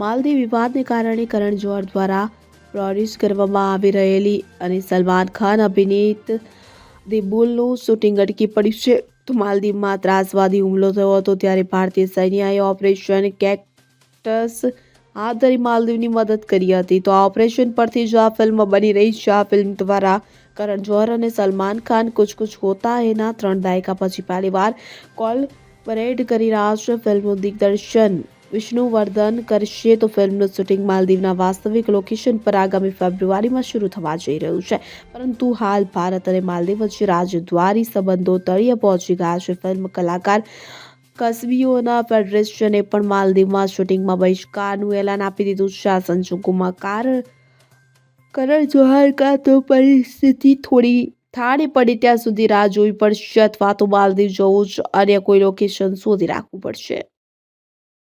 માલદીવ વિવાદને કારણે કરણ જોહર દ્વારા પ્રોડ્યુસ કરવામાં આવી રહેલી અને સલમાન ખાન અભિનીત ધી બુલનું શૂટિંગ અટકી પડ્યું છે. તો માલદીવમાં ત્રાસવાદી હુમલો થયો હતો ત્યારે ભારતીય સૈન્યએ ઓપરેશન કેક્ટસ હાથ ધરી માલદીવની મદદ કરી હતી. તો આ ઓપરેશન પરથી જ આ ફિલ્મ બની રહી છે. આ ફિલ્મ દ્વારા કરણ જોહર અને સલમાન ખાન કુછ કુછ હોતા એના ત્રણ દાયકા પછી પહેલીવાર કોલ પરેડ કરી રહ્યા છે ફિલ્મનું દિગ્દર્શન. વિષ્ણુવર્ધન કરશે તો ફિલ્મનું શૂટિંગ માલદીવના વાસ્તવિક લોકેશન પર આગામી ફેબ્રુઆરીમાં શરૂ થવા જઈ રહ્યું છે. પરંતુ હાલ ભારત અને માલદીવ વચ્ચે રાજદ્વારી સંબંધો તળિયે પહોંચી ગયા છે. ફિલ્મ કલાકાર કસબીઓના ફેડરેશને પણ માલદીવમાં શૂટિંગમાં બહિષ્કારનું એલાન આપી દીધું છે. આ સંજોગોમાં કારણ કરણ જોહર કા તો પરિસ્થિતિ થોડી થાળી પડે ત્યાં સુધી રાહ જોવી પડશે અથવા તો માલદીવ જવું જ અન્ય કોઈ લોકેશન શોધી રાખવું પડશે.